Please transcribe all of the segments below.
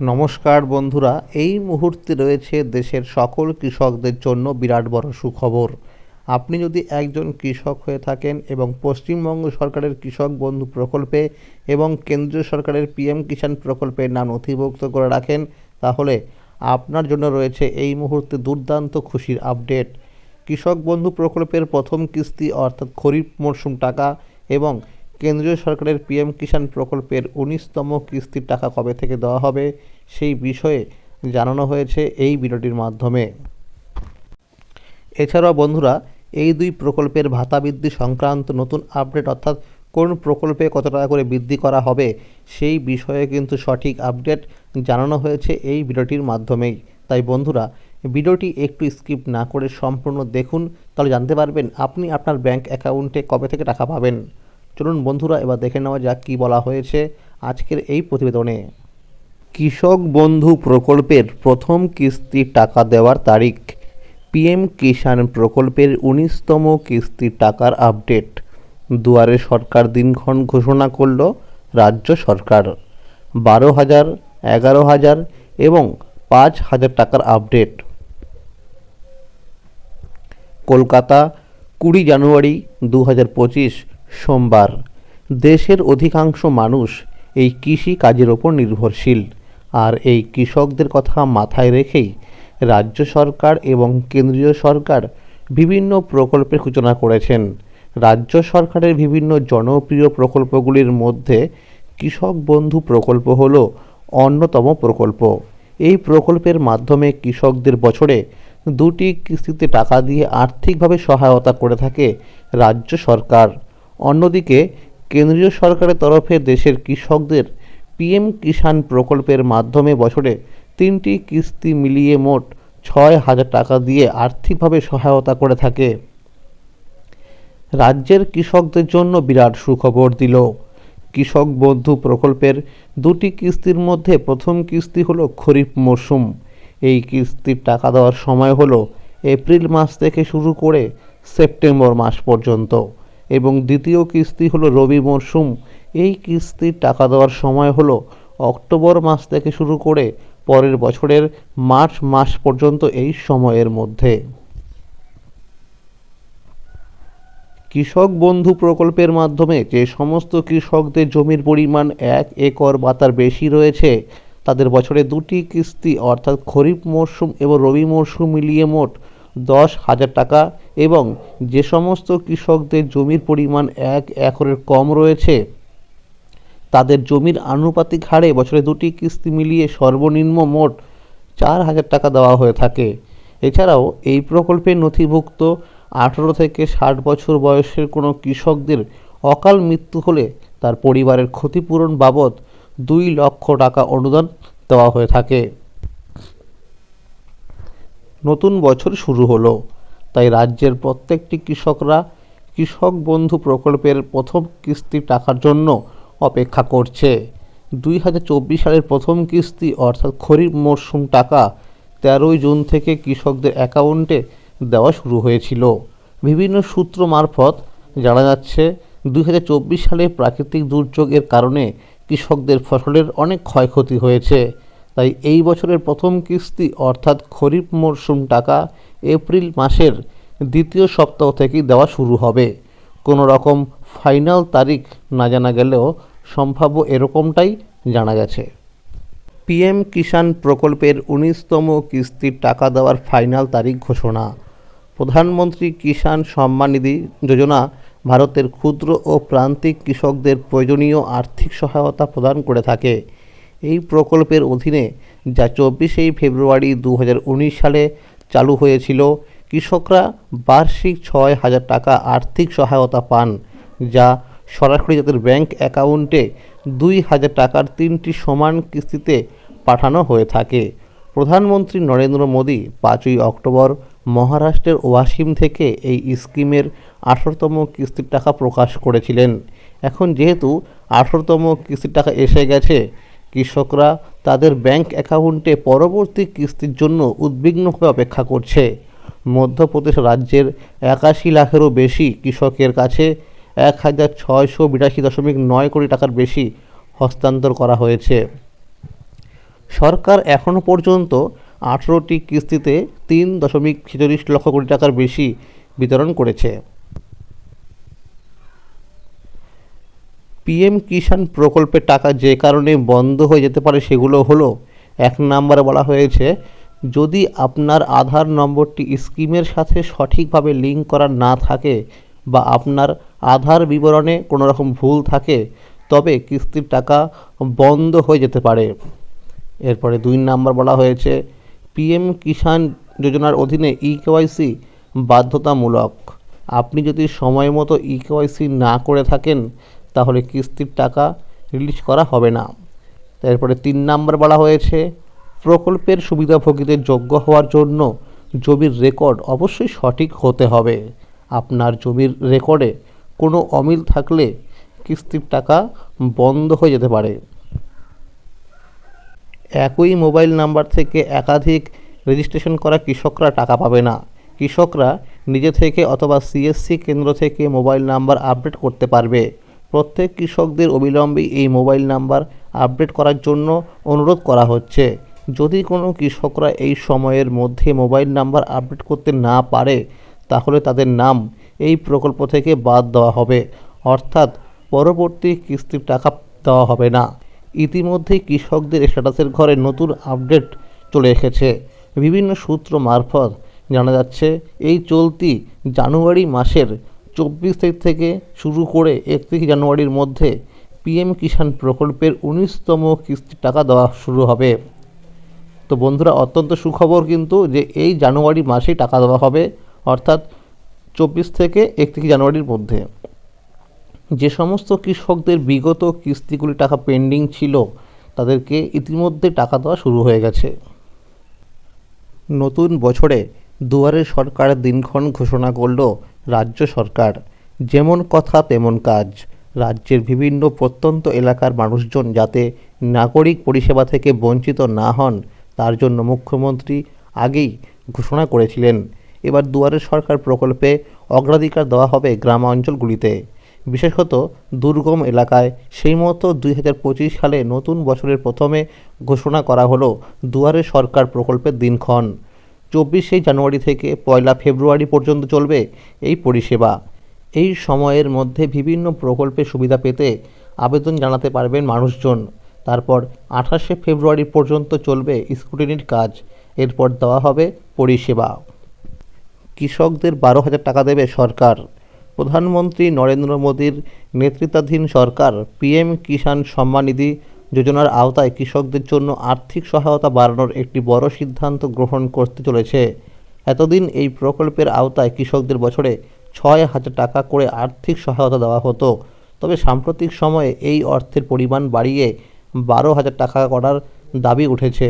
নমস্কার বন্ধুরা, এই মুহূর্তে রয়েছে দেশের সকল কৃষকদের জন্য বিরাট বড় সুখবর। আপনি যদি একজন কৃষক হয়ে থাকেন এবং পশ্চিমবঙ্গ সরকারের কৃষক বন্ধু প্রকল্পে এবং কেন্দ্রীয় সরকারের পিএম কিষাণ প্রকল্পের নাম নথিভুক্ত করে রাখেন, তাহলে আপনার জন্য রয়েছে এই মুহূর্তে দুর্দান্ত খুশির আপডেট। কৃষক বন্ধু প্রকল্পের প্রথম কিস্তি অর্থাৎ খরিফ মরশুম টাকা এবং কেন্দ্রীয় সরকারের পিএম কিষাণ প্রকল্পের উনিশতম কিস্তির টাকা কবে থেকে দেওয়া হবে সেই বিষয়ে জানানো হয়েছে এই ভিডিওটির মাধ্যমে। এছাড়াও বন্ধুরা, এই দুই প্রকল্পের ভাতা বৃদ্ধি সংক্রান্ত নতুন আপডেট অর্থাৎ কোন প্রকল্পে কত টাকা করে বৃদ্ধি করা হবে সেই বিষয়ে কিন্তু সঠিক আপডেট জানানো হয়েছে এই ভিডিওটির মাধ্যমেই। তাই বন্ধুরা, ভিডিওটি একটু স্কিপ না করে সম্পূর্ণ দেখুন, তাহলে জানতে পারবেন আপনি আপনার ব্যাংক অ্যাকাউন্টে কবে থেকে টাকা পাবেন। চলুন বন্ধুরা, এবার দেখে নেওয়া যাক কী বলা হয়েছে আজকের এই প্রতিবেদনে। কৃষক বন্ধু প্রকল্পের প্রথম কিস্তির টাকা দেওয়ার তারিখ। পিএম কিষাণ প্রকল্পের উনিশতম কিস্তির টাকার আপডেট। দুয়ারে সরকার দিনক্ষণ ঘোষণা করল রাজ্য সরকার। বারো হাজার, এগারো হাজার এবং পাঁচ হাজার টাকার আপডেট। কলকাতা কুড়ি জানুয়ারি দু হাজার পঁচিশ। সোমবার। দেশের অধিকাংশ মানুষ এই কৃষি কাজের ওপর নির্ভরশীল। আর এই কৃষকদের কথা মাথায় রেখেই রাজ্য সরকার এবং কেন্দ্রীয় সরকার বিভিন্ন প্রকল্পের সূচনা করেছেন। রাজ্য সরকারের বিভিন্ন জনপ্রিয় প্রকল্পগুলির মধ্যে কৃষক বন্ধু প্রকল্প হল অন্যতম প্রকল্প। এই প্রকল্পের মাধ্যমে কৃষকদের বছরে দুটি কিস্তিতে টাকা দিয়ে আর্থিকভাবে সহায়তা করে থাকে রাজ্য সরকার। অন্যদিকে, কেন্দ্রীয় সরকারের তরফে দেশের কৃষকদের পিএম কিষাণ প্রকল্পের মাধ্যমে বছরে তিনটি কিস্তি মিলিয়ে মোট ছয় হাজার টাকা দিয়ে আর্থিকভাবে সহায়তা করে থাকে। রাজ্যের কৃষকদের জন্য বিরাট সুখবর দিল। কৃষক বন্ধু প্রকল্পের দুটি কিস্তির মধ্যে প্রথম কিস্তি হলো খরিফ মরশুম এই কিস্তির টাকা দেওয়ার সময় হলো এপ্রিল মাস থেকে শুরু করে সেপ্টেম্বর মাস পর্যন্ত। এবং দ্বিতীয় কিস্তি হলো রবি মরশুম এই কিস্তির টাকা দেওয়ার সময় হলো অক্টোবর মাস থেকে শুরু করে পরের বছরের মার্চ মাস পর্যন্ত এই সময়ের মধ্যে। কৃষক বন্ধু প্রকল্পের মাধ্যমে যে সমস্ত কৃষকদের জমির পরিমাণ এক একর বা তার বেশি রয়েছে, তাদের বছরে দুটি কিস্তি, অর্থাৎ খরিফ মরশুম এবং রবি মরশুম মিলিয়ে মোট দশ হাজার টাকা এবং যে সমস্ত কৃষকদের জমির পরিমাণ এক একরের কম রয়েছে, তাদের জমির আনুপাতিক হারে বছরে দুটি কিস্তি মিলিয়ে সর্বনিম্ন মোট চার হাজার টাকা দেওয়া হয়ে থাকে। এছাড়াও এই প্রকল্পে নথিভুক্ত আঠেরো থেকে ষাট বছর বয়সের কোনো কৃষকদের অকাল মৃত্যু হলে তার পরিবারের ক্ষতিপূরণ বাবদ দুই লক্ষ টাকা অনুদান দেওয়া হয়ে থাকে। নতুন বছর শুরু হলো। তাই রাজ্যের প্রত্যেকটি কৃষকরা কৃষক বন্ধু প্রকল্পের প্রথম কিস্তি টাকার জন্য অপেক্ষা করছে। দুই হাজার চব্বিশ সালের প্রথম কিস্তি, অর্থাৎ খরিফ মরশুম টাকা, তেরোই জুন থেকে কৃষকদের অ্যাকাউন্টে দেওয়া শুরু হয়েছিল। বিভিন্ন সূত্র মারফত জানা যাচ্ছে, দুই হাজার চব্বিশ সালে প্রাকৃতিক দুর্যোগের কারণে কৃষকদের ফসলের অনেক ক্ষয়ক্ষতি হয়েছে। তাই এই বছরের প্রথম কিস্তি অর্থাৎ খরিফ মরশুম টাকা এপ্রিল মাসের দ্বিতীয় সপ্তাহ থেকেই দেওয়া শুরু হবে। কোনো রকম ফাইনাল তারিখ না জানা গেলেও সম্ভাব্য এরকমটাই জানা গেছে। পিএম কিষাণ প্রকল্পের উনিশতম কিস্তির টাকা দেওয়ার ফাইনাল তারিখ ঘোষণা। প্রধানমন্ত্রী কিষাণ সম্মান নিধি যোজনা ভারতের ক্ষুদ্র ও প্রান্তিক কৃষকদের প্রয়োজনীয় আর্থিক সহায়তা প্রদান করে থাকে। এই প্রকল্পের অধীনে যা চব্বিশেই ফেব্রুয়ারি দু হাজার উনিশ সালে চালু হয়েছিল, কৃষকরা বার্ষিক ছয় হাজার টাকা আর্থিক সহায়তা পান, যা সরাসরি তাদের ব্যাংক অ্যাকাউন্টে দুই হাজার টাকার তিনটি সমান কিস্তিতে পাঠানো হয়ে থাকে। প্রধানমন্ত্রী নরেন্দ্র মোদী পাঁচই অক্টোবর মহারাষ্ট্রের ওয়াসিম থেকে এই স্কিমের আঠারোতম কিস্তির টাকা প্রকাশ করেছিলেন। এখন যেহেতু আঠারোতম কিস্তির টাকা এসে গেছে কৃষকরা তাদের ব্যাংক অ্যাকাউন্টে পরবর্তী কিস্তির জন্য উদ্বিগ্নভাবে অপেক্ষা করছে। মধ্যপ্রদেশ রাজ্যের একাশি লাখেরও বেশি কৃষকের কাছে এক হাজার ছয়শো বিরাশি দশমিক নয় কোটি টাকার বেশি হস্তান্তর করা হয়েছে। সরকার এখনও পর্যন্ত আঠেরোটি কিস্তিতে তিন দশমিক ছেচল্লিশ লক্ষ কোটি টাকার বেশি বিতরণ করেছে। পিএম কিষাণ প্রকল্পের টাকা যে কারণে বন্ধ হয়ে যেতে পারে সেগুলো হলো, এক নম্বরে বলা হয়েছে, যদি আপনার আধার নম্বরটি স্কিমের সাথে সঠিকভাবে লিঙ্ক করা না থাকে বা আপনার আধার বিবরণে কোনো রকম ভুল থাকে, তবে কিস্তির টাকা বন্ধ হয়ে যেতে পারে। এরপরে দুই নাম্বার বলা হয়েছে, পিএম কিষাণ যোজনার অধীনে ই কেওয়াইসি বাধ্যতামূলক। আপনি যদি সময় মতো ই কেওয়াইসি না করে থাকেন তাহলে কিস্তির টাকা রিলিজ করা হবে না। তারপরে তিন নাম্বার বলা হয়েছে, প্রকল্পের সুবিধাভোগীদের যোগ্য হওয়ার জন্য জমির রেকর্ড অবশ্যই সঠিক হতে হবে। আপনার জমির রেকর্ডে কোনো অমিল থাকলে কিস্তির টাকা বন্ধ হয়ে যেতে পারে। একই মোবাইল নাম্বার থেকে একাধিক রেজিস্ট্রেশন করা কৃষকরা টাকা পাবে না। কৃষকরা নিজে থেকে অথবা সিএসসি কেন্দ্র থেকে মোবাইল নাম্বার আপডেট করতে পারবে। প্রত্যেক কৃষকদের অবিলম্বে এই মোবাইল নাম্বার আপডেট করার জন্য অনুরোধ করা হচ্ছে। যদি কোনো কৃষকরা এই সময়ের মধ্যে মোবাইল নাম্বার আপডেট করতে না পারে, তাহলে তাদের নাম এই প্রকল্প থেকে বাদ দেওয়া হবে। অর্থাৎ পরবর্তী কিস্তির টাকা দেওয়া হবে না। ইতিমধ্যেই কৃষকদের স্ট্যাটাসের ঘরে নতুন আপডেট চলে এসেছে। বিভিন্ন সূত্র মারফত জানা যাচ্ছে, এই চলতি জানুয়ারি মাসের চব্বিশ তারিখ থেকে শুরু করে একত্রিশ জানুয়ারির মধ্যে পিএম কিষাণ প্রকল্পের উনিশতম কিস্তির টাকা দেওয়া শুরু হবে। তো বন্ধুরা, অত্যন্ত সুখবর কিন্তু যে এই জানুয়ারি মাসেই টাকা দেওয়া হবে, অর্থাৎ চব্বিশ থেকে একত্রিশ জানুয়ারির মধ্যে। যে সমস্ত কৃষকদের বিগত কিস্তিগুলি টাকা পেন্ডিং ছিল, তাদেরকে ইতিমধ্যে টাকা দেওয়া শুরু হয়ে গেছে। নতুন বছরে দুয়ারে সরকার দিনক্ষণ ঘোষণা করল, রাজ্য সরকার। যেমন কথা, তেমন কাজ। রাজ্যের বিভিন্ন প্রত্যন্ত এলাকার মানুষজন যাতে নাগরিক পরিষেবা থেকে বঞ্চিত না হন, তার জন্য মুখ্যমন্ত্রী আগেই ঘোষণা করেছিলেন। এবার দুয়ারে সরকার প্রকল্পে অগ্রাধিকার দেওয়া হবে গ্রামাঞ্চলগুলিতে। বিশেষত দুর্গম এলাকায় সেই মতো দুই হাজার পঁচিশ সালে নতুন বছরের প্রথমে ঘোষণা করা হলো দুয়ারে সরকার প্রকল্পের দিনক্ষণ। চব্বিশে জানুয়ারি থেকে পয়লা ফেব্রুয়ারি পর্যন্ত চলবে এই পরিষেবা। এই সময়ের মধ্যে বিভিন্ন প্রকল্পের সুবিধা পেতে আবেদন জানাতে পারবেন মানুষজন। তারপর আঠাশে ফেব্রুয়ারি পর্যন্ত চলবে স্কুটিনির কাজ। এরপর দেওয়া হবে পরিষেবা। কৃষকদের বারো হাজার টাকা দেবে সরকার। প্রধানমন্ত্রী নরেন্দ্র মোদীর নেতৃত্বাধীন সরকার, পিএম কিষাণ সম্মান নিধি যোজনার আওতায় কৃষকদের জন্য আর্থিক সহায়তা বাড়ানোর একটি বড় সিদ্ধান্ত গ্রহণ করতে চলেছে। এতদিন এই প্রকল্পের আওতায় কৃষকদের বছরে ছয় হাজার টাকা করে আর্থিক সহায়তা দেওয়া হতো। তবে সাম্প্রতিক সময়ে এই অর্থের পরিমাণ বাড়িয়ে বারো হাজার টাকা করার দাবি উঠেছে,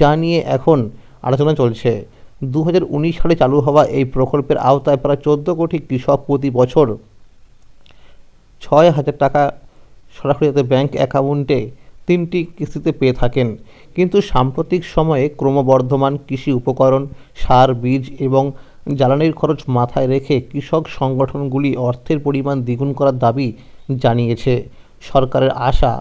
যা নিয়ে এখন আলোচনা চলছে। দু উনিশ সালে চালু হওয়া এই প্রকল্পের আওতায় প্রায় চোদ্দ কোটি কৃষক প্রতি বছর ছয় হাজার টাকা সরাসরি ব্যাংক অ্যাকাউন্টে তিনটি কিস্তিতে পেয়ে থাকেন। কিন্তু সাম্প্রতিক সময়ে ক্রমবর্ধমান কৃষি উপকরণ, সার, বীজ এবং জ্বালানির খরচ মাথায় রেখে কৃষক সংগঠনগুলি অর্থের পরিমাণ দ্বিগুণ করার দাবি জানিয়েছে। সরকারের আশা,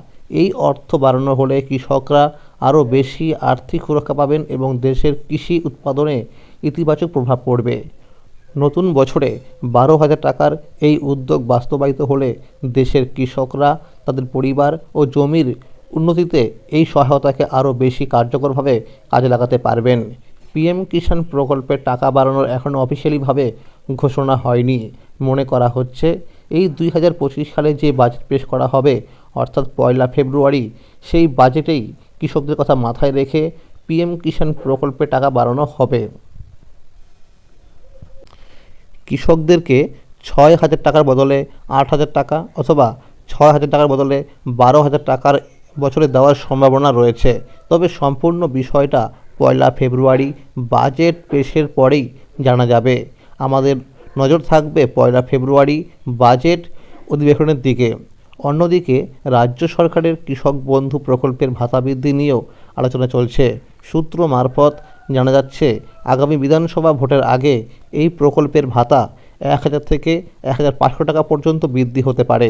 এই অর্থ বাড়ানো হলে কৃষকরা আরও বেশি আর্থিক সুরক্ষা পাবেন এবং দেশের কৃষি উৎপাদনে ইতিবাচক প্রভাব পড়বে। নতুন বছরে বারো হাজার টাকার এই উদ্যোগ বাস্তবায়িত হলে দেশের কৃষকরা, তাদের পরিবার ও জমির উন্নতিতে এই সহায়তাকে আরও বেশি কার্যকরভাবে কাজে লাগাতে পারবেন। পিএম কিষাণ প্রকল্পের টাকা বাড়ানোর এখনও অফিসিয়ালিভাবে ঘোষণা হয়নি। মনে করা হচ্ছে, এই দুই হাজার পঁচিশ সালে যে বাজেট পেশ করা হবে, অর্থাৎ পয়লা ফেব্রুয়ারি, সেই বাজেটেই কৃষকদের কথা মাথায় রেখে পিএম কিষাণ প্রকল্পে টাকা বাড়ানো হবে। কৃষকদেরকে ছয় হাজার টাকার বদলে আট হাজার টাকা অথবা ছয় হাজার টাকার বদলে বারো হাজার টাকার বছরে দেওয়ার সম্ভাবনা রয়েছে। তবে সম্পূর্ণ বিষয়টা পয়লা ফেব্রুয়ারি বাজেট পেশের পরেই জানা যাবে। আমাদের নজর থাকবে পয়লা ফেব্রুয়ারি বাজেট অধিবেশনের দিকে। অন্যদিকে রাজ্য সরকারের কৃষক বন্ধু প্রকল্পের ভাতা বৃদ্ধি নিয়েও আলোচনা চলছে। সূত্র মারফত জানা যাচ্ছে, আগামী বিধানসভা ভোটের আগে এই প্রকল্পের ভাতা এক হাজার থেকে এক হাজার পাঁচশো টাকা পর্যন্ত বৃদ্ধি হতে পারে।